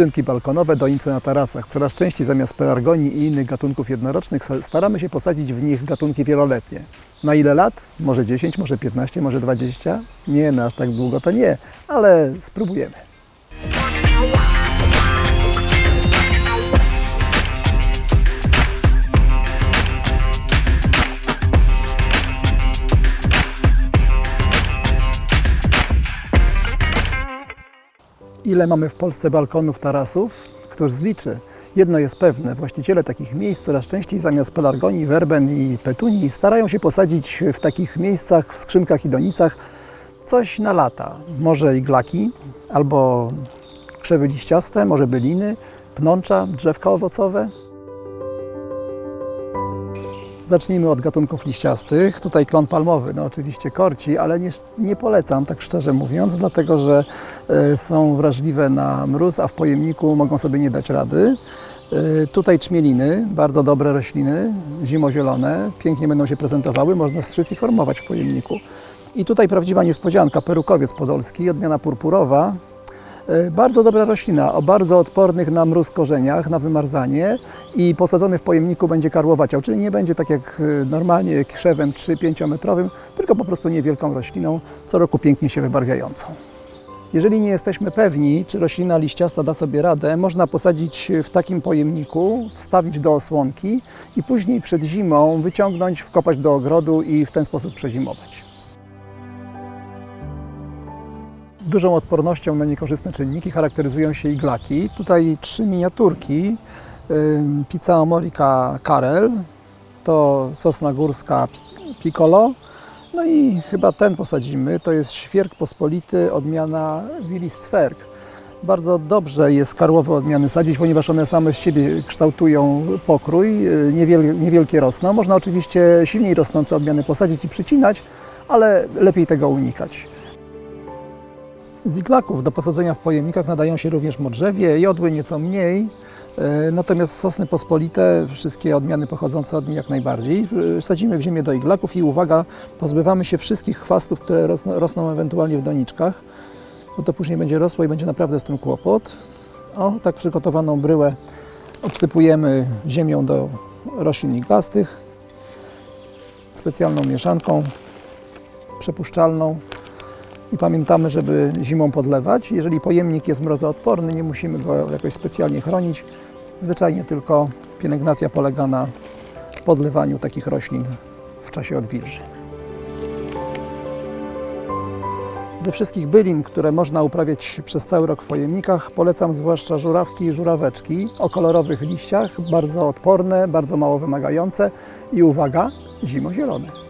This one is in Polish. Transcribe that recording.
Skrzynki balkonowe, donice na tarasach. Coraz częściej zamiast pelargonii i innych gatunków jednorocznych staramy się posadzić w nich gatunki wieloletnie. Na ile lat? Może 10, może 15, może 20? Nie, na aż tak długo to nie, ale spróbujemy. Ile mamy w Polsce balkonów, tarasów? Któż zliczy? Jedno jest pewne, właściciele takich miejsc coraz częściej zamiast pelargonii, werben i petunii starają się posadzić w takich miejscach, w skrzynkach i donicach coś na lata. Może iglaki, albo krzewy liściaste, może byliny, pnącza, drzewka owocowe. Zacznijmy od gatunków liściastych. Tutaj klon palmowy, no oczywiście korci, ale nie, nie polecam, tak szczerze mówiąc, dlatego że e, są wrażliwe na mróz, a w pojemniku mogą sobie nie dać rady. E, Tutaj czmieliny, bardzo dobre rośliny, zimozielone, pięknie będą się prezentowały, można strzyc i formować w pojemniku. I tutaj prawdziwa niespodzianka, perukowiec podolski, odmiana purpurowa, Bardzo dobra roślina, o bardzo odpornych na mróz korzeniach, na wymarzanie i posadzony w pojemniku będzie karłowaciał, czyli nie będzie tak jak e, normalnie krzewem 3-5 metrowym, tylko po prostu niewielką rośliną, co roku pięknie się wybarwiającą. Jeżeli nie jesteśmy pewni, czy roślina liściasta da sobie radę, można posadzić w takim pojemniku, wstawić do osłonki i później przed zimą wyciągnąć, wkopać do ogrodu i w ten sposób przezimować. Dużą odpornością na niekorzystne czynniki charakteryzują się iglaki. Tutaj trzy miniaturki. Pizza Amorica Karel, to sosna górska pi- Piccolo. No i chyba ten posadzimy, to jest świerk pospolity, odmiana Willis Zwerg. Bardzo dobrze jest karłowe odmiany sadzić, ponieważ one same z siebie kształtują pokrój, y, niewiel, niewielkie rosną. Można oczywiście silniej rosnące odmiany posadzić i przycinać, ale lepiej tego unikać. Z iglaków do posadzenia w pojemnikach nadają się również modrzewie, jodły nieco mniej, e, natomiast sosny pospolite, wszystkie odmiany pochodzące od niej jak najbardziej. E, Sadzimy w ziemię do iglaków i uwaga, pozbywamy się wszystkich chwastów, które rosną, rosną ewentualnie w doniczkach, bo to później będzie rosło i będzie naprawdę z tym kłopot. O, tak przygotowaną bryłę obsypujemy ziemią do roślin iglastych, specjalną mieszanką przepuszczalną. I pamiętamy, żeby zimą podlewać. Jeżeli pojemnik jest mrozoodporny, nie musimy go jakoś specjalnie chronić. Zwyczajnie tylko pielęgnacja polega na podlewaniu takich roślin w czasie odwilży. Ze wszystkich bylin, które można uprawiać przez cały rok w pojemnikach, polecam zwłaszcza żurawki i żuraweczki o kolorowych liściach, bardzo odporne, bardzo mało wymagające i uwaga, zimozielone.